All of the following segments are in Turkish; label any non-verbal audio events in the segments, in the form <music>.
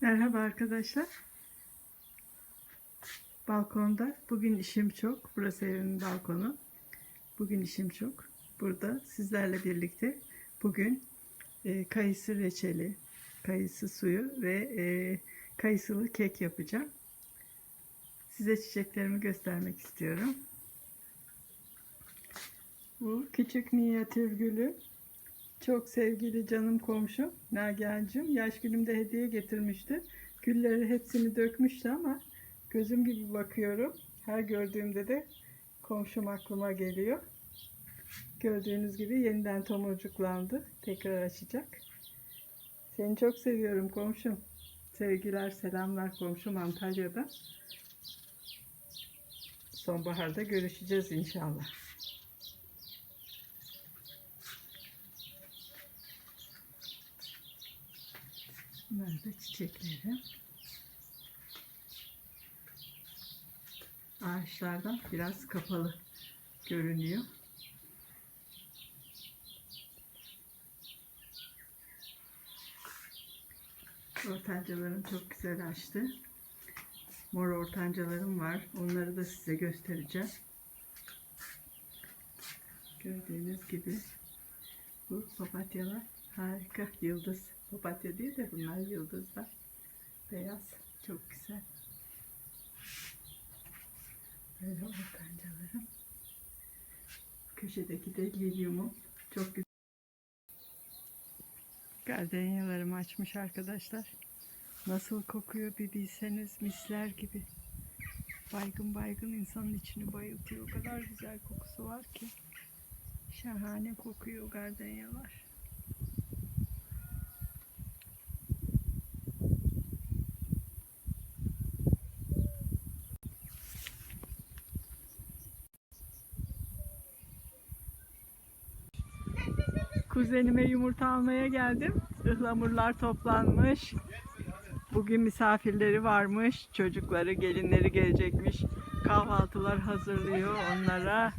Merhaba arkadaşlar. Balkonda bugün işim çok. Burası evimin balkonu. Bugün işim çok. Burada sizlerle birlikte bugün e, kayısı reçeli, kayısı suyu ve e, kayısılı kek yapacağım. Size çiçeklerimi göstermek istiyorum. Bu küçük minyatür gülü. Çok sevgili canım komşum Nagihan'cığım yaş günümde hediye getirmişti. Gülleri hepsini dökmüştü ama gözüm gibi bakıyorum. Her gördüğümde de komşum aklıma geliyor. Gördüğünüz gibi yeniden tomurcuklandı. Tekrar açacak. Seni çok seviyorum komşum. Sevgiler, selamlar komşum Antalya'da. Sonbaharda görüşeceğiz inşallah. Bunlar da çiçeklerim. Ağaçlardan biraz kapalı görünüyor. Ortancalarım çok güzel açtı. Mor ortancalarım var. Onları da size göstereceğim. Gördüğünüz gibi bu papatyalar harika yıldız. Papatya değil de bunlar yıldızlar. Beyaz. Çok güzel. Böyle ortancalarım. Köşedeki de lilyumum. Çok güzel. Gardenyalarım açmış arkadaşlar. Nasıl kokuyor bir bilseniz misler gibi. Baygın baygın insanın içini bayıltıyor. O kadar güzel kokusu var ki. Şahane kokuyor gardenyalar. Kuzenime yumurta almaya geldim. Ihlamurlar toplanmış. Bugün misafirleri varmış. Çocukları, gelinleri gelecekmiş. Kahvaltılar hazırlıyor onlara.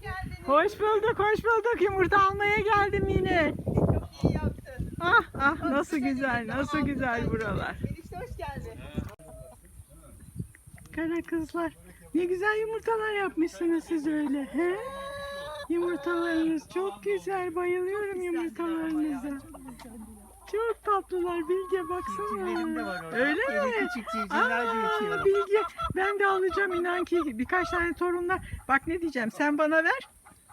Hoş bulduk, hoş bulduk. Yumurta almaya geldim yine. İyi yaptın. Ah ah nasıl güzel, nasıl güzel buralar. Enişte hoş geldin. Kara kızlar. Ne güzel yumurtalar yapmışsınız siz öyle. He? Yumurtalarınız çok güzel. Bayılıyorum yumurtalarınıza. Çok tatlılar Bilge baksana. Civcivlerim de var orada. Öyle Yeni mi? küçük civcivler Aa, büyütüyorum. Bilge ben de alacağım inan ki birkaç tane torunlar. Bak ne diyeceğim sen bana ver.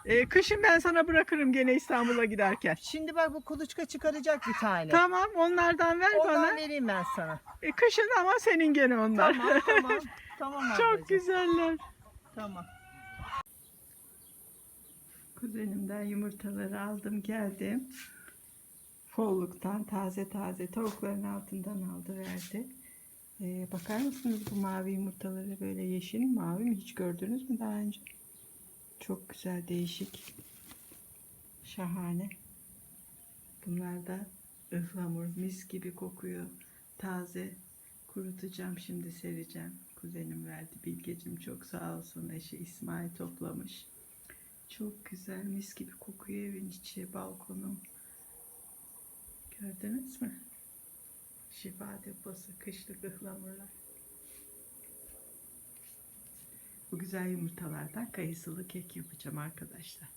Ee, kışın ben sana bırakırım gene İstanbul'a giderken. Şimdi bak bu kuluçka çıkaracak bir tane. Tamam onlardan ver Ondan bana. vereyim ben sana. E, kışın ama senin gene onlar. Tamam tamam. <laughs> Tamam ablacığım. Çok güzeller. Tamam. Kuzenimden yumurtaları aldım geldim. Folluktan taze taze tavukların altından aldı verdi. Ee, bakar mısınız bu mavi yumurtaları böyle yeşil mavi mi hiç gördünüz mü daha önce? Çok güzel değişik. Şahane. Bunlar da ıhlamur mis gibi kokuyor. Taze kurutacağım şimdi sereceğim. Kuzenim verdi. Bilgecim çok sağ olsun. Eşi İsmail toplamış. Çok güzel mis gibi kokuyor evin içi, balkonum. Gördünüz mü? Şifa deposu, kışlık ıhlamurlar. Bu güzel yumurtalardan kayısılı kek yapacağım arkadaşlar.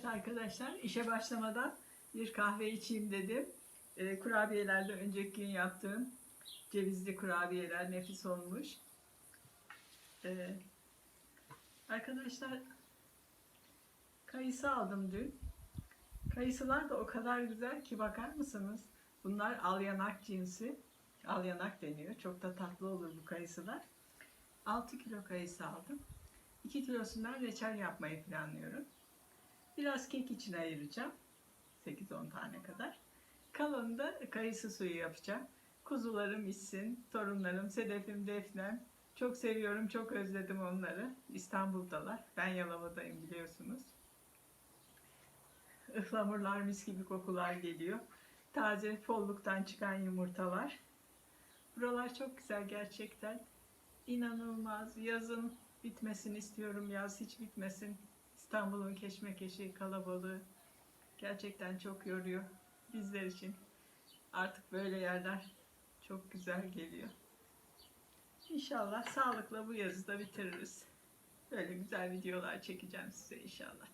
Evet arkadaşlar işe başlamadan bir kahve içeyim dedim. Ee, kurabiyelerle önceki gün yaptığım cevizli kurabiyeler nefis olmuş. Ee, arkadaşlar kayısı aldım dün. Kayısılar da o kadar güzel ki bakar mısınız? Bunlar alyanak cinsi. Alyanak deniyor. Çok da tatlı olur bu kayısılar. 6 kilo kayısı aldım. 2 kilosundan reçel yapmayı planlıyorum. Biraz kek için ayıracağım. 8-10 tane kadar. Kalanını da kayısı suyu yapacağım. Kuzularım içsin, torunlarım, Sedef'im, Defnem. Çok seviyorum, çok özledim onları. İstanbul'dalar. Ben Yalova'dayım biliyorsunuz. Ihlamurlar mis gibi kokular geliyor. Taze folluktan çıkan yumurtalar. Buralar çok güzel gerçekten. İnanılmaz. Yazın bitmesini istiyorum. Yaz hiç bitmesin. İstanbul'un keşmekeşi, kalabalığı gerçekten çok yoruyor bizler için. Artık böyle yerler çok güzel geliyor. İnşallah sağlıkla bu yazı da bitiririz. Böyle güzel videolar çekeceğim size inşallah.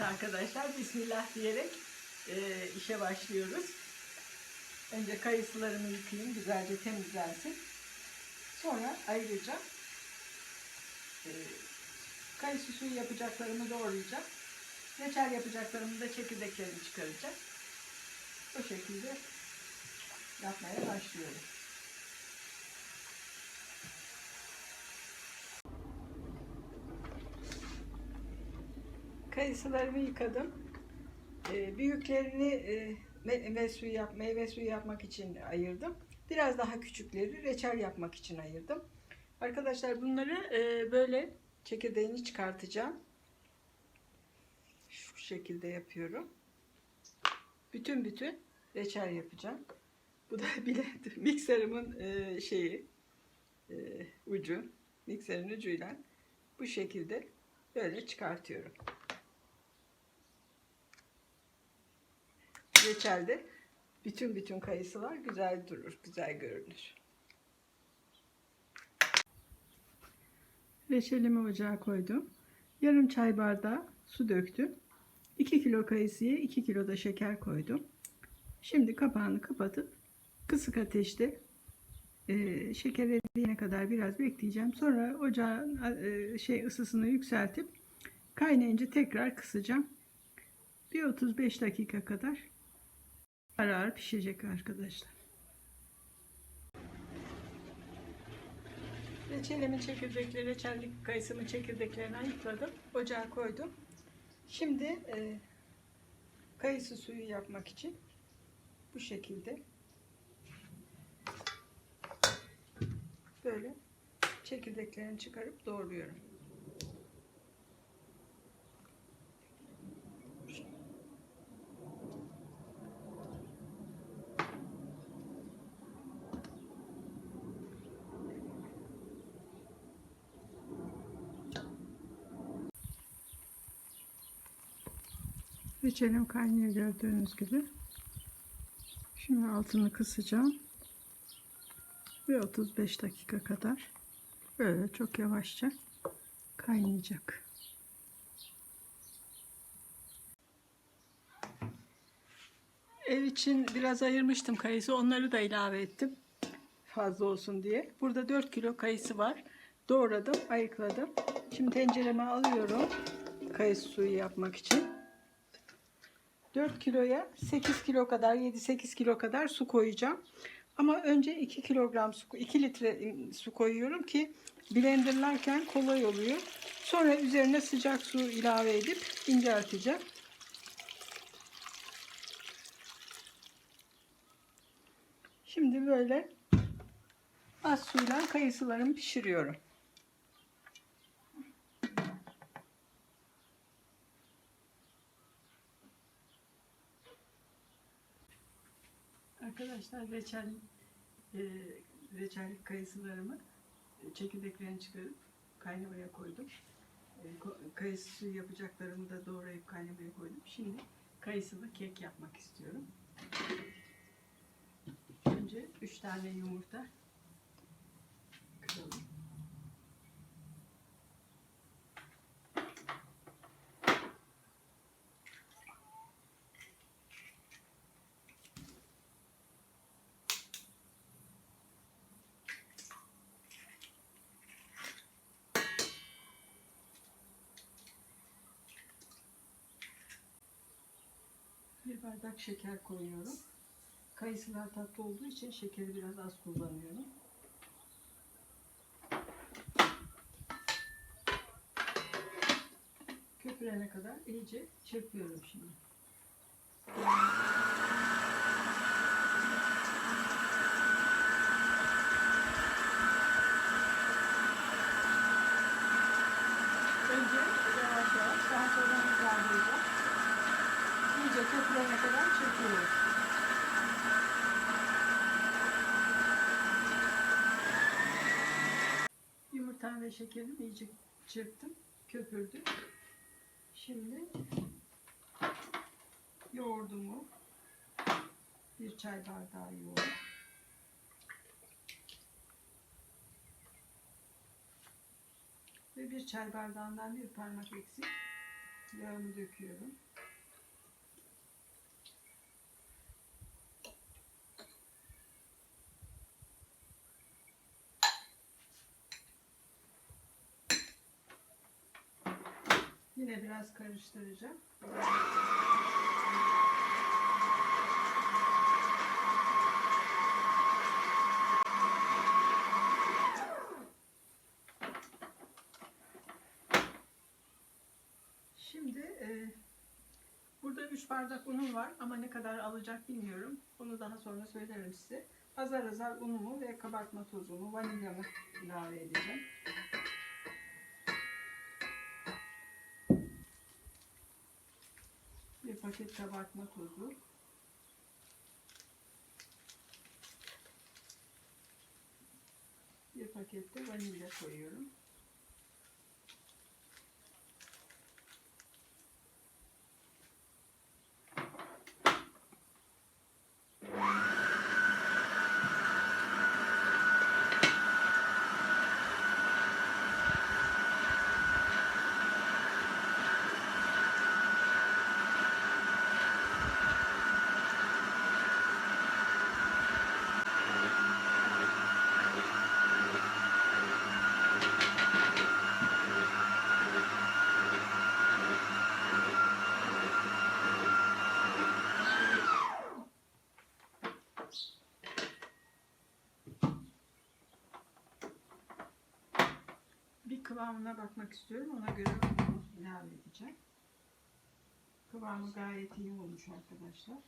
Evet arkadaşlar Bismillah diyerek e, işe başlıyoruz. Önce kayısılarımı yıkayayım güzelce temizlensin. Sonra ayıracağım. E, kayısı suyu yapacaklarımı doğrayacağım. Reçel yapacaklarımı da çekirdeklerini çıkaracağım. Bu şekilde yapmaya başlıyorum. Kayısılarımı yıkadım. Ee, büyüklerini e, meyve suyu yap, meyve suyu yapmak için ayırdım. Biraz daha küçükleri reçel yapmak için ayırdım. Arkadaşlar bunları e, böyle çekirdeğini çıkartacağım. Şu şekilde yapıyorum. Bütün bütün reçel yapacağım. Bu da <laughs> blender, mikserimin e, şeyi, e, ucu, mikserin ucuyla bu şekilde böyle çıkartıyorum. Reçelde bütün bütün kayısılar güzel durur, güzel görünür. Reçelimi ocağa koydum. Yarım çay bardağı su döktüm. 2 kilo kayısıya 2 kilo da şeker koydum. Şimdi kapağını kapatıp kısık ateşte e, şeker eriyene kadar biraz bekleyeceğim. Sonra ocağın e, şey ısısını yükseltip kaynayınca tekrar kısacağım. Bir 35 dakika kadar Ağır ağır pişecek arkadaşlar. Reçelimin çekirdekleri, reçellik kayısımın çekirdeklerini ayıkladım. Ocağa koydum. Şimdi e, kayısı suyu yapmak için bu şekilde böyle çekirdeklerini çıkarıp doğruyorum. Reçelim kaynıyor gördüğünüz gibi. Şimdi altını kısacağım. Ve 35 dakika kadar böyle çok yavaşça kaynayacak. Ev için biraz ayırmıştım kayısı. Onları da ilave ettim. Fazla olsun diye. Burada 4 kilo kayısı var. Doğradım, ayıkladım. Şimdi tencereme alıyorum. Kayısı suyu yapmak için. 4 kiloya 8 kilo kadar 7-8 kilo kadar su koyacağım. Ama önce 2 kilogram su 2 litre su koyuyorum ki blenderlarken kolay oluyor. Sonra üzerine sıcak su ilave edip incelteceğim. Şimdi böyle az suyla kayısılarımı pişiriyorum. Arkadaşlar reçel e, reçellik kayısılarımı e, çekirdeklerini çıkarıp kaynamaya koydum. e, kayısı yapacaklarımı da doğrayıp kaynamaya koydum. Şimdi kayısılı kek yapmak istiyorum. Önce 3 tane yumurta kıralım. Bir bardak şeker koyuyorum. Kayısılar tatlı olduğu için şekeri biraz az kullanıyorum. Köpürene kadar iyice çırpıyorum şimdi. Önce yavaş yavaş daha sonra hızlandıracağım. İyice köpürene kadar çırpıyoruz. Yumurtam ve şekerim iyice çırptım, köpürdü. Şimdi yoğurdumu bir çay bardağı yoğurt. Ve bir çay bardağından bir parmak eksik yağımı döküyorum. Yine biraz karıştıracağım. Şimdi e, burada 3 bardak unum var ama ne kadar alacak bilmiyorum. Onu daha sonra söylerim size. Azar azar unumu ve kabartma tozumu, vanilyamı ilave edeceğim. Paket kabartma tozu. Bir paket de vanilya koyuyorum. Bir bakmak istiyorum. Ona göre unu ilave edeceğim. Kıvamı gayet iyi olmuş arkadaşlar.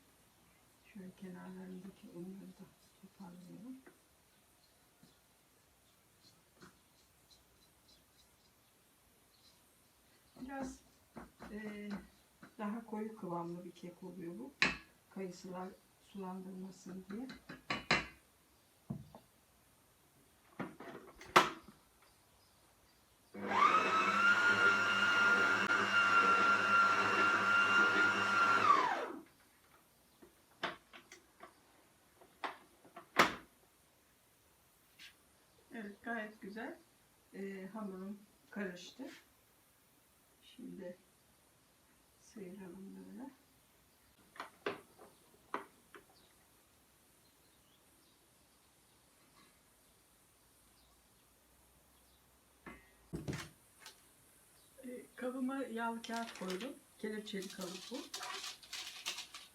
Şöyle kenarlarındaki unları da toparlıyorum. Biraz eee, daha koyu kıvamlı bir kek oluyor bu. Kayısılar sulandırmasın diye. Evet gayet güzel. Ee, hamurum karıştı. Şimdi sıyıralım böyle. Ee, kabıma yağlı kağıt koydum. Kelepçeli kalıp bu.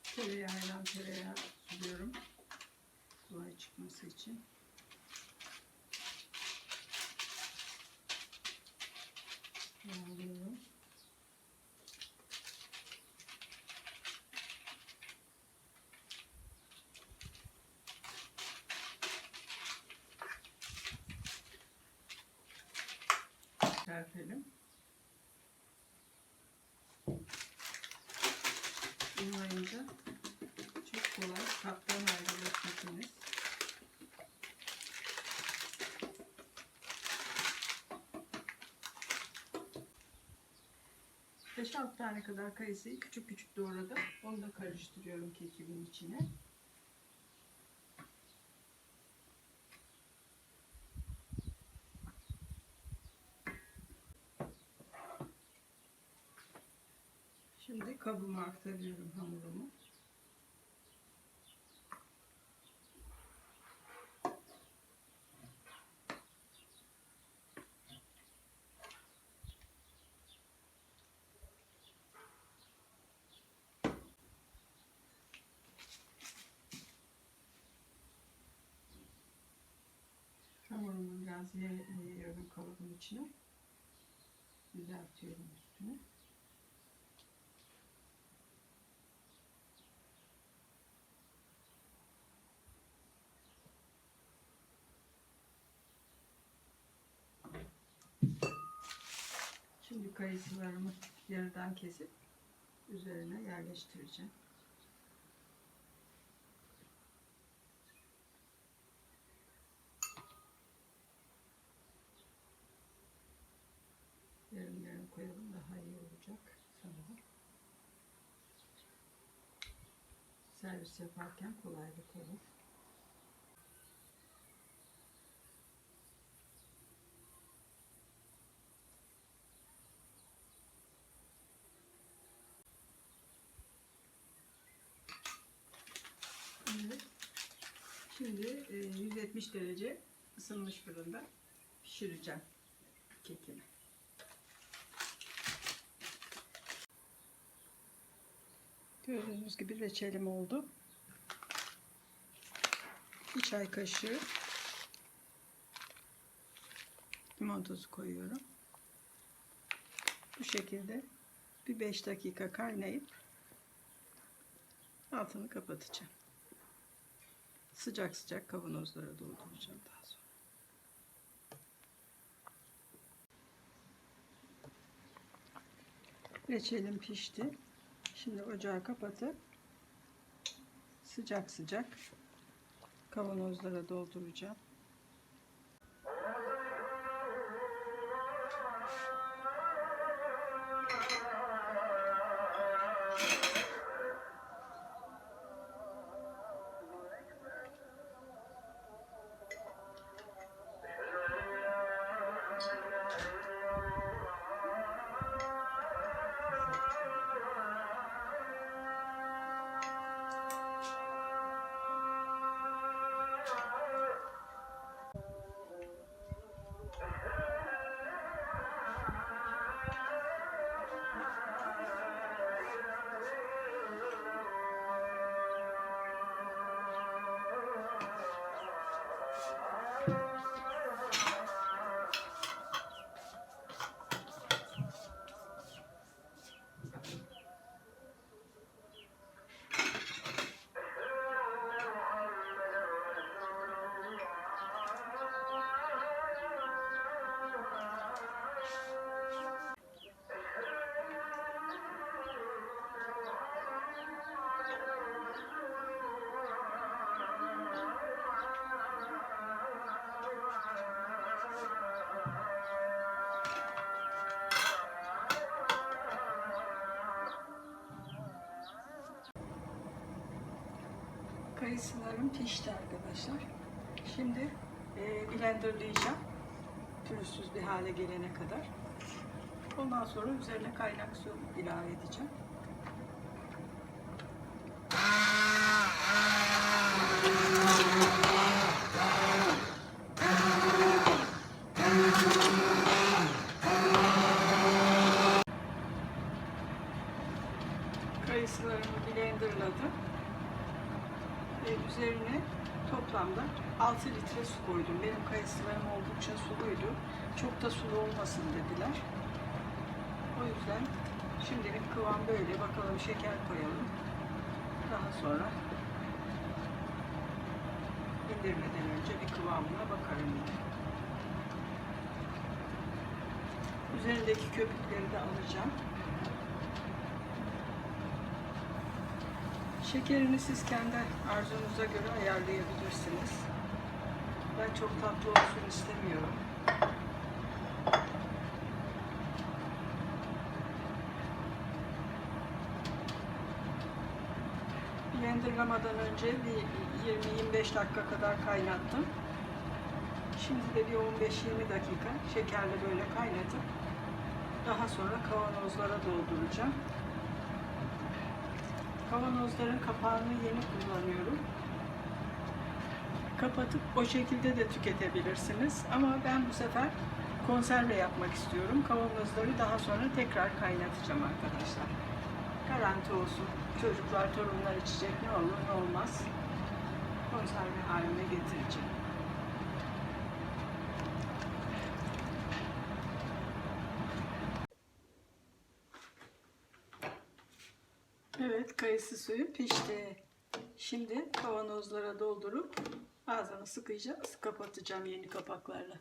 Tereyağıyla tereyağı sürüyorum. Kolay çıkması için. Yağlıyorum. 5-6 tane kadar kayısıyı küçük küçük doğradım. Onu da karıştırıyorum kekimin içine. Şimdi kabıma aktarıyorum hamurumu. Biraz yayıyorum kalıbın içine. Düzeltiyorum üstünü. Şimdi kayısılarımı yarıdan kesip üzerine yerleştireceğim. Yarım yarım koyalım daha iyi olacak sanırım. Servis yaparken kolaylık olur. Şimdi e, 170 derece ısınmış fırında pişireceğim kekimi. Gördüğünüz gibi reçelim oldu. Bir çay kaşığı limon tozu koyuyorum. Bu şekilde bir 5 dakika kaynayıp altını kapatacağım. Sıcak sıcak kavanozlara dolduracağım daha sonra. Reçelim pişti. Şimdi ocağı kapatıp sıcak sıcak kavanozlara dolduracağım. Kayısılarım pişti arkadaşlar. Şimdi e, blenderlayacağım. Pürüzsüz bir hale gelene kadar. Ondan sonra üzerine kaynak su ilave edeceğim. Kayısılarımı blenderladım. Ve üzerine toplamda 6 litre su koydum. Benim kayısılarım oldukça suluydu. Çok da sulu olmasın dediler. O yüzden şimdilik kıvam böyle. Bakalım şeker koyalım. Daha sonra indirmeden önce bir kıvamına bakarım. Üzerindeki köpükleri de alacağım. Şekerini siz kendi arzunuza göre ayarlayabilirsiniz. Ben çok tatlı olsun istemiyorum. Blenderlamadan önce bir 20-25 dakika kadar kaynattım. Şimdi de bir 15-20 dakika şekerle böyle kaynatıp daha sonra kavanozlara dolduracağım. Kavanozların kapağını yeni kullanıyorum. Kapatıp o şekilde de tüketebilirsiniz. Ama ben bu sefer konserve yapmak istiyorum. Kavanozları daha sonra tekrar kaynatacağım arkadaşlar. Garanti olsun. Çocuklar, torunlar içecek ne olur ne olmaz. Konserve haline getireceğim. Evet, kayısı suyu pişti. Şimdi kavanozlara doldurup ağzını sıkayacağız, kapatacağım yeni kapaklarla.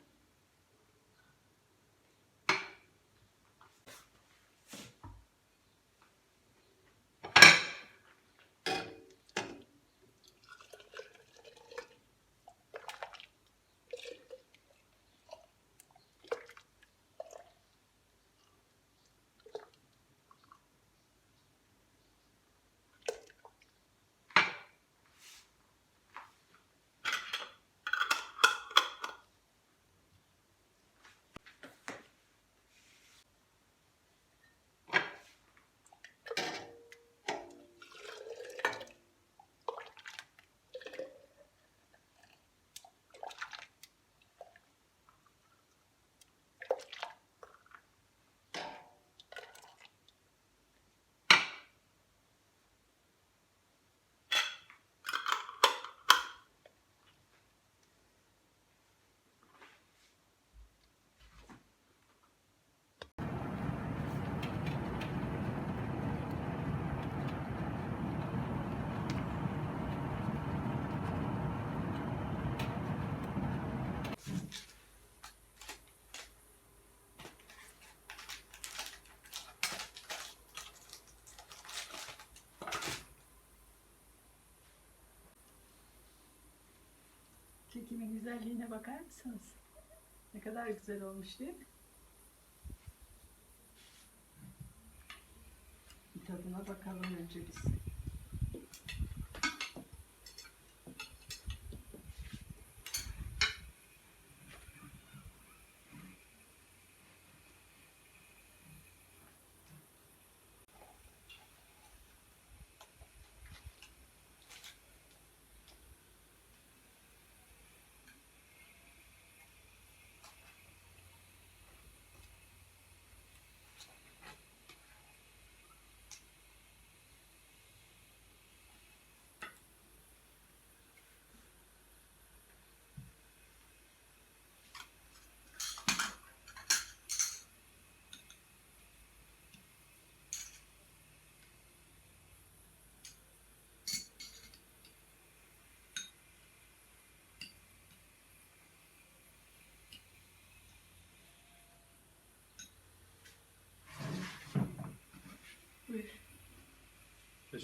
Kekimin güzelliğine bakar mısınız? Ne kadar güzel olmuş değil mi? Bir bakalım önce biz.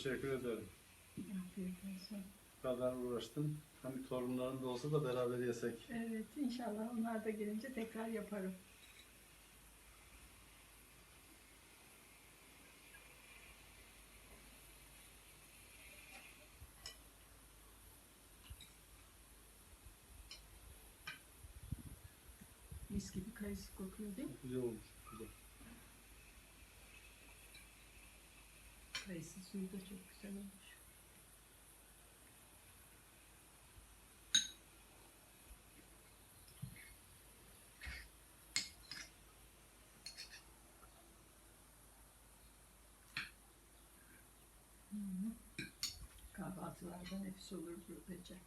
Teşekkür ederim. Bu kadar uğraştın. Hani torunların da olsa da beraber yesek. Evet inşallah onlar da gelince tekrar yaparım. Mis gibi kayısı kokuyor değil mi? Güzel olmuş. Güzel. Kayısı suyu da çok güzel olmuş. Kahvaltılarda nefis olur bu Recep.